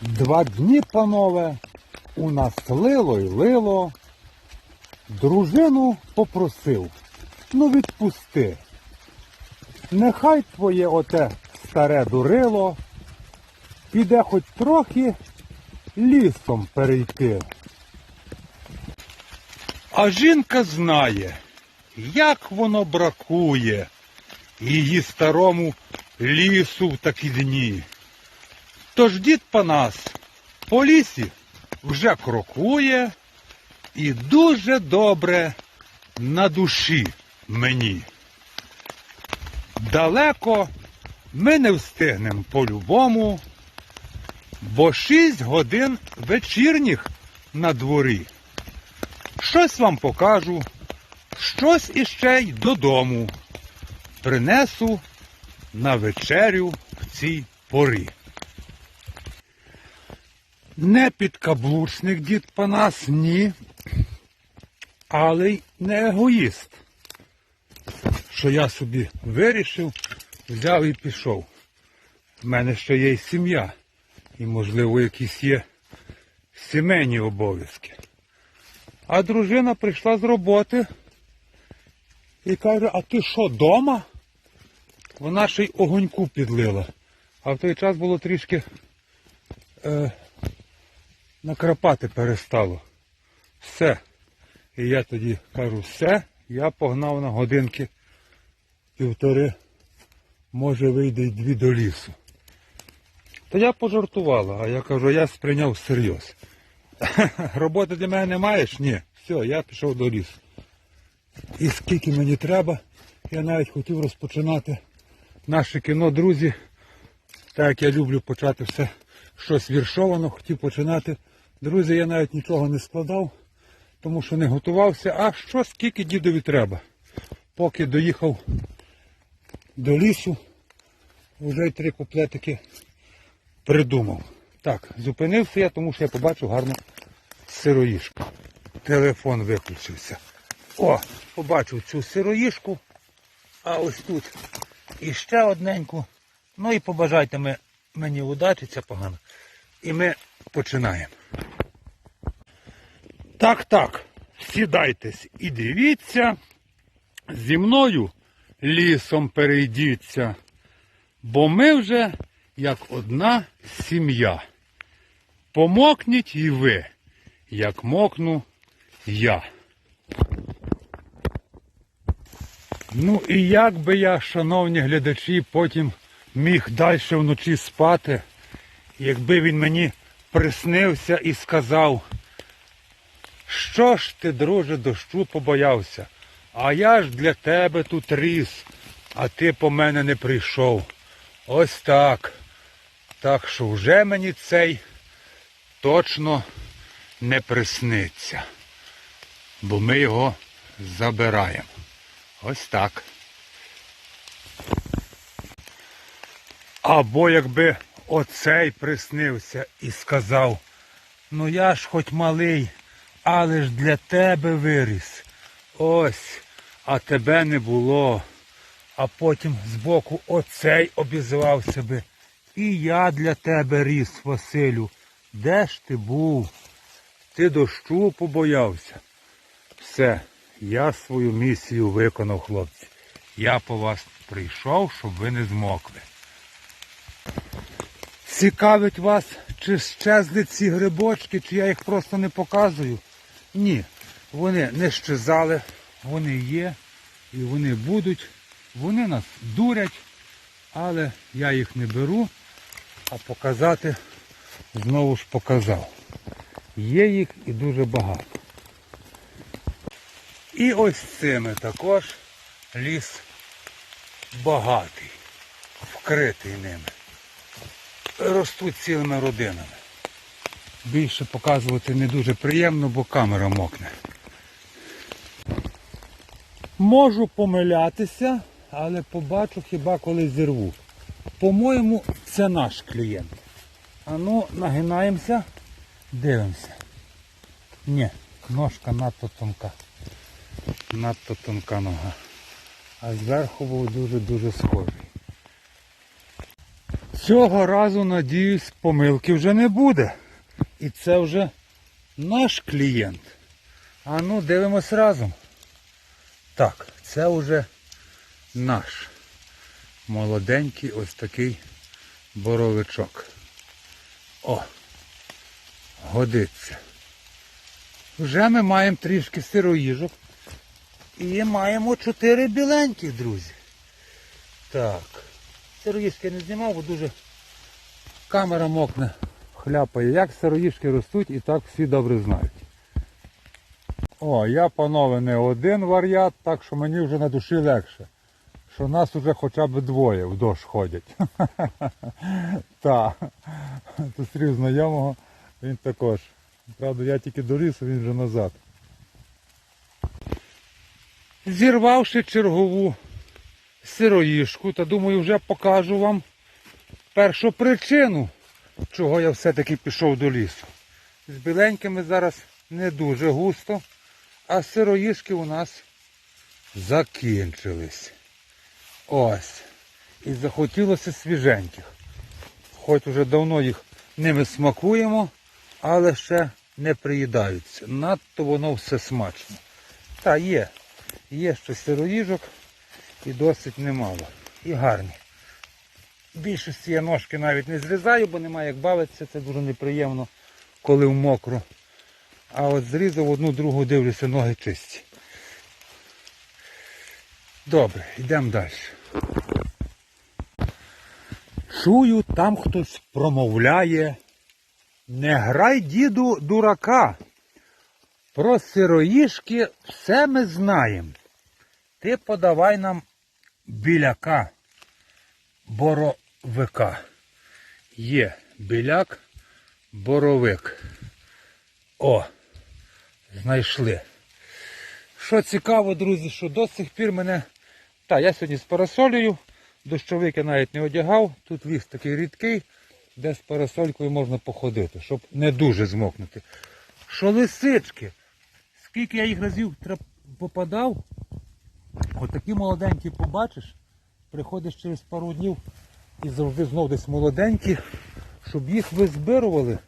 Два дні, панове, у нас лило й лило. Дружину попросив, ну відпусти. Нехай твоє оте старе дурило піде хоч трохи лісом перейти. А жінка знає, як воно бракує її старому лісу в такі дні. Тож дід Панас по лісі вже крокує і дуже добре на душі мені. Далеко ми не встигнемо по-любому, бо шість годин вечірніх на дворі. Щось вам покажу, щось іще й додому принесу на вечерю в цій порі. Не підкаблучник дід Панас, ні, але й не егоїст, що я собі вирішив, взяв і пішов. В мене ще є й сім'я, і, можливо, якісь є сімейні обов'язки. А дружина прийшла з роботи і каже, а ти що, дома? Вона ще й огоньку підлила. А в той час було трішки е, накрапати перестало. Все. І я тоді кажу, все, я погнав на годинки півтори, може вийде й дві до лісу. То я пожартувала, а я кажу, я сприйняв всерйоз. Роботи для мене не маєш? Ні. Все, я пішов до лісу. І скільки мені треба, я навіть хотів розпочинати наше кіно, друзі. Так як я люблю почати все щось віршовано, хотів починати. Друзі, я навіть нічого не складав, тому що не готувався. А що скільки дідові треба? Поки доїхав до лісу, вже й три куплетики придумав. Так, зупинився я, тому що я побачив гарну сироїшку. Телефон виключився. О, побачив цю сироїшку. А ось тут іще одненьку. Ну і побажайте ми, мені удачі, погано. І ми починаємо. Так, так, сідайтесь і дивіться. Зі мною лісом перейдіться, бо ми вже як одна сім'я. Помокніть і ви, як мокну я. Ну і як би я, шановні глядачі, потім міг далі вночі спати, якби він мені приснився і сказав, що ж ти, друже, дощу побоявся, а я ж для тебе тут ріс, а ти по мене не прийшов. Ось так. Так що вже мені цей точно не присниться, бо ми його забираємо. Ось так. Або якби оцей приснився і сказав, ну я ж хоч малий, але ж для тебе виріс. Ось, а тебе не було. А потім збоку оцей обізвався би. І я для тебе ріс, Василю. Де ж ти був? Ти дощу побоявся. Все, я свою місію виконав, хлопці. Я по вас прийшов, щоб ви не змокли. Цікавить вас, чи щезли ці грибочки, чи я їх просто не показую? Ні, вони не щезали, вони є і вони будуть. Вони нас дурять, але я їх не беру, а показати знову ж показав. Є їх і дуже багато. І ось цими також ліс багатий, вкритий ними. Ростуть цілими родинами. Більше показувати не дуже приємно, бо камера мокне. Можу помилятися, але побачу хіба коли зірву. По-моєму, це наш клієнт. А ну, нагинаємося, дивимося. Ні, ножка надто тонка. Надто тонка нога. А зверху був дуже-дуже схожий. Цього разу, надіюсь, помилки вже не буде. І це вже наш клієнт. А ну, дивимось разом. Так, це вже наш молоденький ось такий боровичок. О, годиться. Вже ми маємо трішки сироїжок. І маємо чотири біленьких, друзі. Так. Сироїжки не знімав, бо дуже камера мокне, хляпає. Як сироїжки ростуть і так всі добре знають. О, я, панове, не один варіант, так що мені вже на душі легше. Що нас вже хоча б двоє в дощ ходять. Так. Зустрів знайомого, він також. Правда, я тільки до лісу, він вже назад. Зірвавши чергову сироїшку, та думаю, вже покажу вам першу причину, чого я все-таки пішов до лісу. З біленькими зараз не дуже густо, а сироїшки у нас закінчились. Ось. І захотілося свіженьких. Хоч уже давно їх ними смакуємо, але ще не приїдаються. Надто воно все смачно. Та є. Є щось сироїжок і досить немало. І гарні. Більшості я ножки навіть не зрізаю, бо немає як бавитися, це дуже неприємно, коли в мокро. А от зрізав одну другу дивлюся, ноги чисті. Добре, йдемо далі. Чую, там хтось промовляє. Не грай, діду, дурака. Про сироїшки все ми знаємо. Ти подавай нам біляка, боровика. Є біляк, боровик. О, знайшли. Що цікаво, друзі, що до сих пір мене... Так, я сьогодні з парасолею, дощовик я навіть не одягав. Тут ліс такий рідкий, де з парасолькою можна походити, щоб не дуже змокнути. Що лисички, скільки я їх разів попадав, отакі молоденькі побачиш, приходиш через пару днів і завжди знов десь молоденькі, щоб їх визбирували,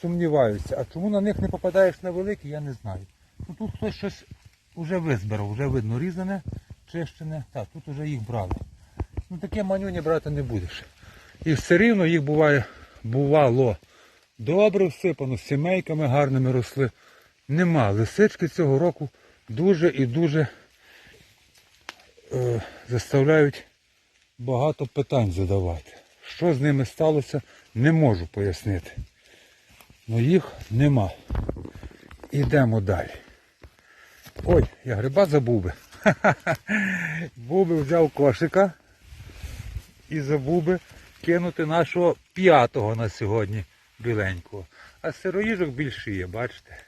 сумніваюся. А чому на них не попадаєш на великі, я не знаю. Ну, тут хтось щось вже визбирав, вже видно різане, чищене. Так, тут вже їх брали. Ну таке манюні брати не будеш. І все рівно їх буває, бувало добре всипано, сімейками гарними росли. Нема. Лисички цього року дуже і дуже е, заставляють багато питань задавати. Що з ними сталося, не можу пояснити. Ну їх нема. Ідемо далі. Ой, я гриба забув би. Був би взяв кошика і забув би кинути нашого п'ятого на сьогодні біленького. А сироїжок більше є, бачите?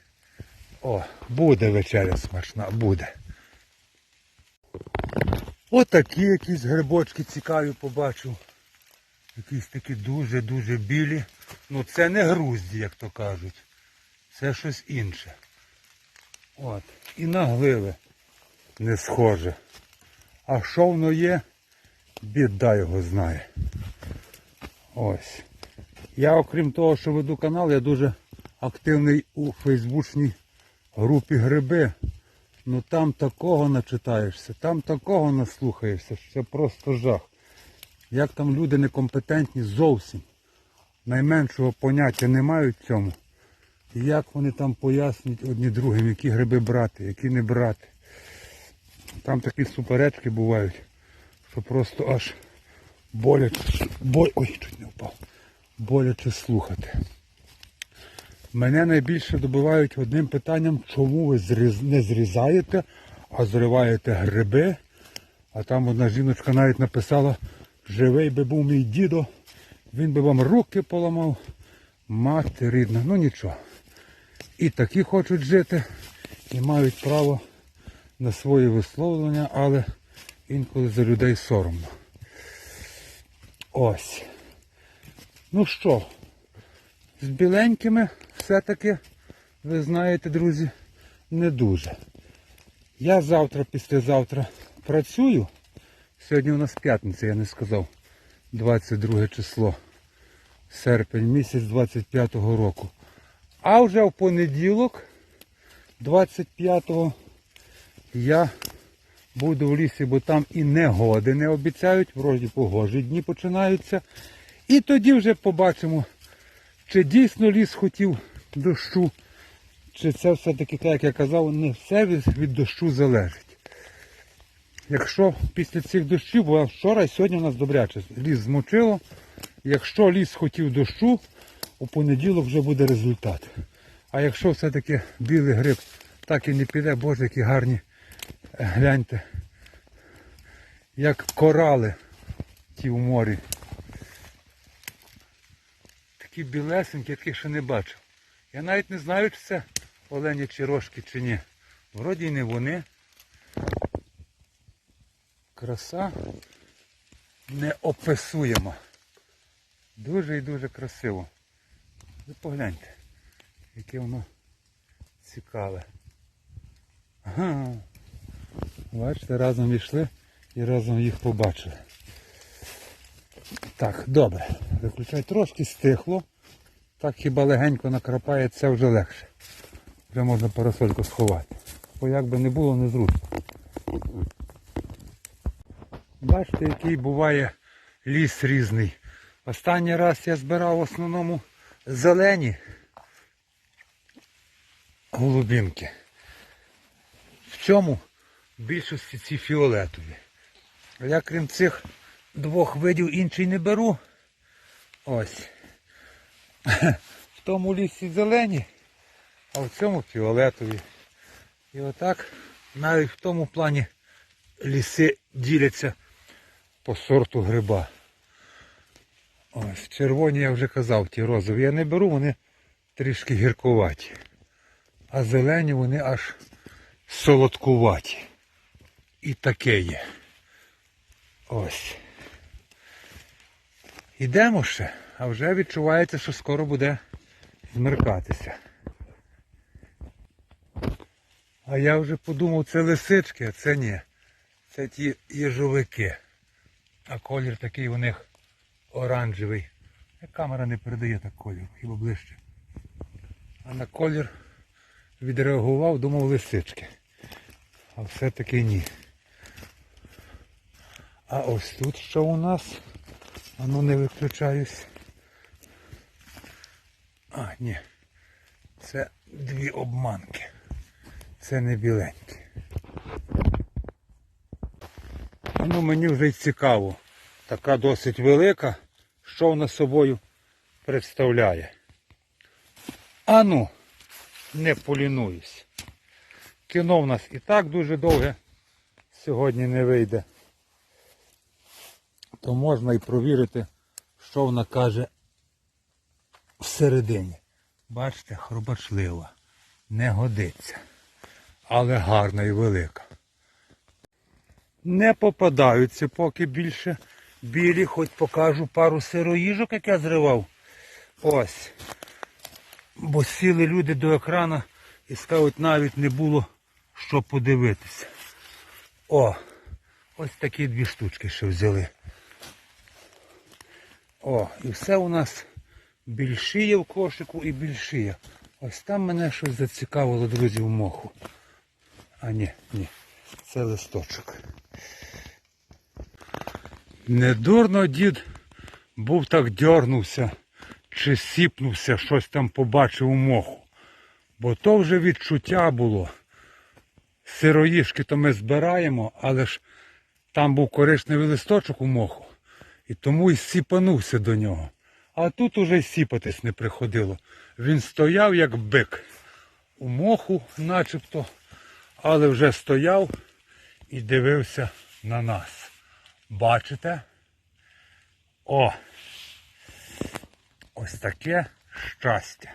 О, буде вечеря смачна, буде. Отакі якісь грибочки цікаві побачив. Якісь такі дуже-дуже білі. Ну це не грузді, як то кажуть. Це щось інше. От. І на гливи не схоже. А що воно є, біда його знає. Ось. Я окрім того, що веду канал, я дуже активний у фейсбучній групі гриби. Ну там такого начитаєшся, там такого наслухаєшся, що це просто жах. Як там люди некомпетентні зовсім. Найменшого поняття не мають в цьому. І як вони там пояснюють одні другим, які гриби брати, які не брати. Там такі суперечки бувають, що просто аж боляче. Бо... Ой, чуть не впав. Боляче слухати. Мене найбільше добивають одним питанням, чому ви не зрізаєте, а зриваєте гриби. А там одна жіночка навіть написала, живий би був мій дідо, він би вам руки поламав. Мати рідна, ну нічого. І такі хочуть жити, і мають право на свої висловлення, але інколи за людей соромно. Ось. Ну що, з біленькими все-таки, ви знаєте, друзі, не дуже. Я завтра, післязавтра працюю. Сьогодні у нас п'ятниця, я не сказав. 22 число. серпень, місяць 25-го року. А вже в понеділок, 25-го, я буду в лісі, бо там і негоди не обіцяють, вроді погожі дні починаються. І тоді вже побачимо, чи дійсно ліс хотів дощу, чи це все-таки, так як я казав, не все від, дощу залежить. Якщо після цих дощів, бо вчора і сьогодні у нас добряче, ліс змочило, якщо ліс хотів дощу, у понеділок вже буде результат. А якщо все-таки білий гриб так і не піде, боже, які гарні, е, гляньте, як корали ті в морі. Такі білесенькі, я таких ще не бачив. Я навіть не знаю, чи це олені чи рожки, чи ні. Вроді й не вони. Краса неописуєма. Дуже і дуже красиво. Ви погляньте, яке воно цікаве. Ага. Бачите, разом йшли і разом їх побачили. Так, добре. Виключай трошки стихло. Так хіба легенько накрапає, це вже легше. Вже можна парасольку сховати. Бо як би не було, незручно. Бачите, який буває ліс різний. Останній раз я збирав в основному зелені голубінки. В цьому більшості ці фіолетові. А я крім цих двох видів інший не беру. Ось. В тому лісі зелені, а в цьому фіолетові. І отак навіть в тому плані ліси діляться по сорту гриба. Ось, червоні я вже казав, ті розові я не беру, вони трішки гіркуваті. А зелені вони аж солодкуваті. І таке є. Ось. Ідемо ще, а вже відчувається, що скоро буде змеркатися. А я вже подумав, це лисички, а це ні. Це ті їжовики. А колір такий у них оранжевий. Камера не передає так колір, хіба ближче. А на колір відреагував, думав лисички. А все-таки ні. А ось тут що у нас? А ну не виключаюсь. А, ні. Це дві обманки. Це не біленькі. Ну мені вже й цікаво. Така досить велика. Що вона собою представляє. Ану, не полінуюсь. Кіно в нас і так дуже довге. Сьогодні не вийде. То можна і провірити, що вона каже всередині. Бачите, хробачлива. Не годиться. Але гарна і велика. Не попадаються поки більше білі, хоч покажу пару сироїжок, як я зривав. Ось. Бо сіли люди до екрана і скажуть, навіть не було що подивитися. О, ось такі дві штучки ще взяли. О, і все у нас більшіє в кошику і більшіє. Ось там мене щось зацікавило, друзі, в моху. А ні, ні, це листочок. Недурно дід був так дьорнувся чи сіпнувся, щось там побачив у моху. Бо то вже відчуття було. Сироїшки то ми збираємо, але ж там був коричневий листочок у моху. І тому й сіпанувся до нього. А тут уже й сіпатись не приходило. Він стояв як бик у моху начебто, але вже стояв і дивився на нас. Бачите? О! Ось таке щастя.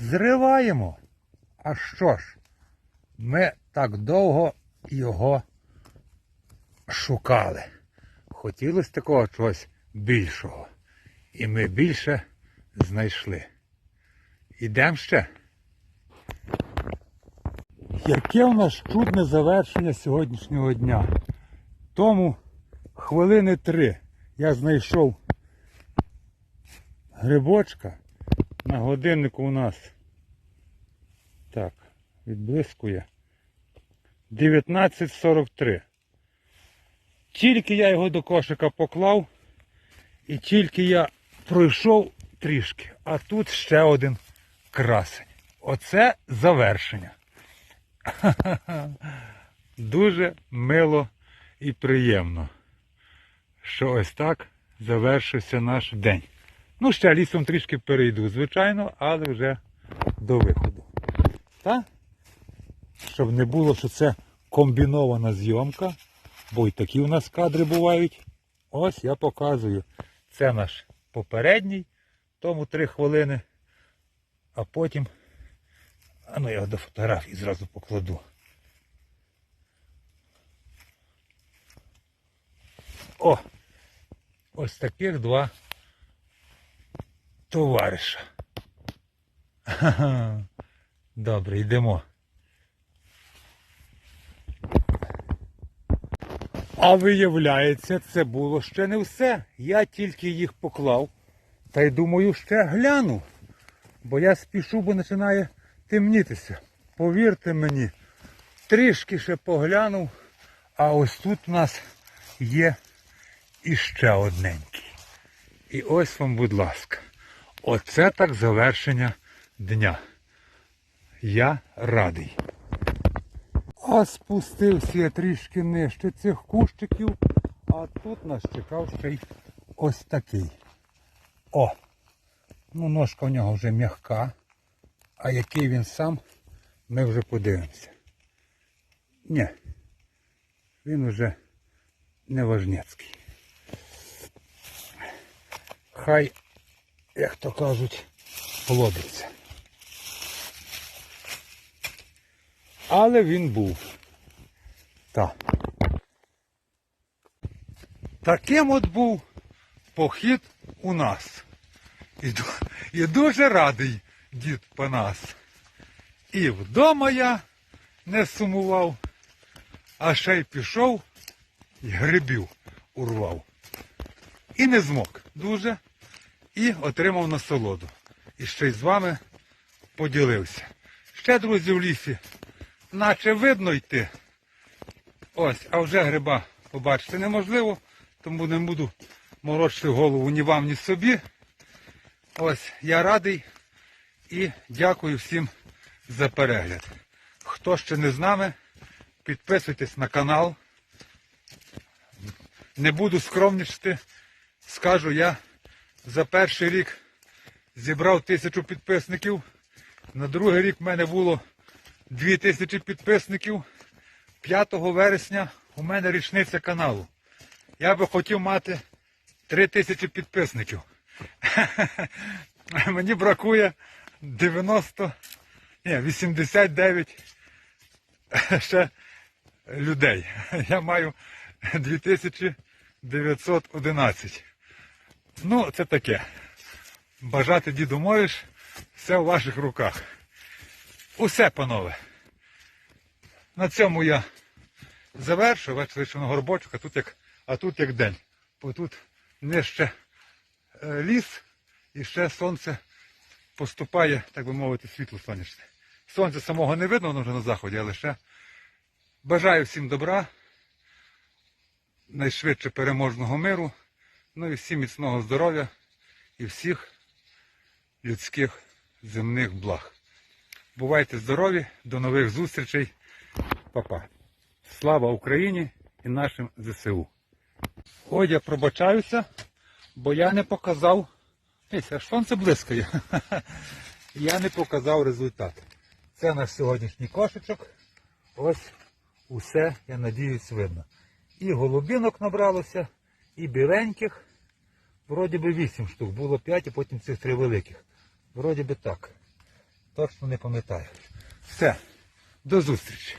Зриваємо. А що ж? Ми так довго його шукали. Хотілося такого чогось більшого. І ми більше знайшли. Ідемо ще. Яке у нас чудне завершення сьогоднішнього дня. Тому хвилини три я знайшов грибочка. На годиннику у нас так, відблискує 19.43. Тільки я його до кошика поклав, і тільки я пройшов трішки, а тут ще один красень. Оце завершення. Дуже мило і приємно, що ось так завершився наш день. Ну, ще лісом трішки перейду, звичайно, але вже до виходу. Та? Щоб не було, що це комбінована зйомка, бо й такі у нас кадри бувають. Ось я показую. Це наш попередній, тому 3 хвилини, а потім. А ну я його до фотографії зразу покладу. О! Ось таких два товариша. Добре, йдемо. А виявляється, це було ще не все. Я тільки їх поклав. Та й думаю, ще гляну. Бо я спішу, бо починає темнітися. Повірте мені, трішки ще поглянув, а ось тут у нас є іще одненький. І ось вам, будь ласка, оце так завершення дня. Я радий. А спустився трішки нижче цих кущиків, а тут нас чекав ще й ось такий. О! Ну, ножка у нього вже м'яка, а який він сам, ми вже подивимося. Ні, він уже не важнецький. Хай, як то кажуть, плодиться. Але він був. Так. Таким от був похід у нас. І, і дуже радий дід Панас. І вдома я не сумував, а ще й пішов і грибів урвав. І не змог дуже. І отримав насолоду. І ще й з вами поділився. Ще, друзі, в лісі, наче видно йти. Ось, а вже гриба побачити неможливо, тому не буду морочити голову ні вам, ні собі. Ось, я радий і дякую всім за перегляд. Хто ще не з нами, підписуйтесь на канал. Не буду скромничати. Скажу я за перший рік зібрав тисячу підписників. На другий рік в мене було дві тисячі підписників. 5 вересня у мене річниця каналу. Я би хотів мати 3 тисячі підписників. Мені бракує 90, ні, 89 ще людей. Я маю 2911. Ну, це таке. Бажати діду можеш, все в ваших руках. Усе, панове. На цьому я завершу. Бачите, що на горбочок, а тут як, а тут як день. Бо тут нижче е, ліс і ще сонце поступає, так би мовити, світло сонячне. Сонця самого не видно, воно вже на заході, але ще бажаю всім добра, найшвидше переможного миру, ну і всім міцного здоров'я і всіх людських земних благ. Бувайте здорові, до нових зустрічей. Па-па. Слава Україні і нашим ЗСУ. Ой, я пробачаюся, бо я не показав. Дивіться, сонце блискає. Я не показав результат. Це наш сьогоднішній кошечок. Ось усе, я надіюсь, видно. І голубінок набралося, і біленьких. Вроді би 8 штук. Було 5, і потім цих три великих. Вроді би так. Точно не пам'ятаю. Все. До зустрічі.